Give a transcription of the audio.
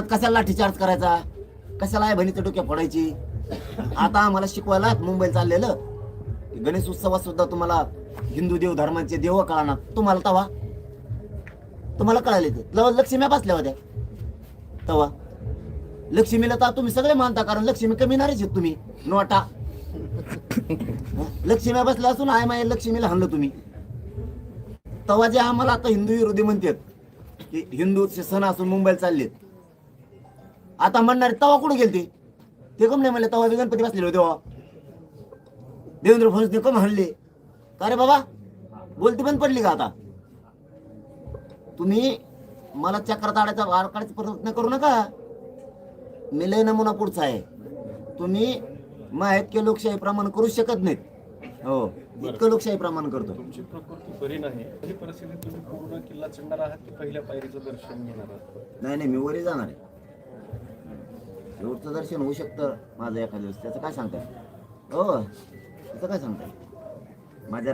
कशाला लाठीचार्ज करायचा? कशाला आहे बहिणीचं डोक्या फोडायची आता आम्हाला शिकवायला मुंबईला चाललेलं. गणेश उत्सवात सुद्धा तुम्हाला हिंदू देव धर्माचे देव कळणार. तुम्हाला तवा? तुम्हाला कळाले ते तेव्हा लक्ष्म्या बसल्या होत्या. तवा. लक्ष्मीला तर तुम्ही सगळे मानता कारण लक्ष्मी कमी नारीच आहेत तुम्ही. नोटा. लक्ष्मी लक्ष्म्या बसल्या असून आय माय लक्ष्मीला हाणलं तुम्ही. तवा जे आम्हाला आता हिंदू विरोधी म्हणतात की हिंदूचे सण असून मुंबईला चाललेत. आता म्हणणारे तवा कुठे गेलते? ते कम नाही म्हणले तवा बी गणपती बसलेले होते तेव्हा. देवेंद्र फडणवीस कम हल्ले का रे बाबा? बोलती बंद पडली का आता? तुम्ही मला चक्रात आडायचा वार काढायचा प्रयत्न करू नका. मी लय नमुना पुढचा आहे. तुम्ही माहितके लोकशाही प्रमाण करू शकत नाहीत. हो इतकं लोकशाही प्रमाण करतो. तुमची प्रकृती बरी नाही. परिस्थितीत तुम्ही पूर्ण किल्ला चढणार आहात की पहिल्या पायरीचं दर्शन घेणार आहात? नाही नाही मी वरी जाणार आहे. शेवटचं दर्शन होऊ शकतं माझं एखाद्या दिवस त्याचं काय सांगताय? हो त्याचं काय सांगताय? माझ्या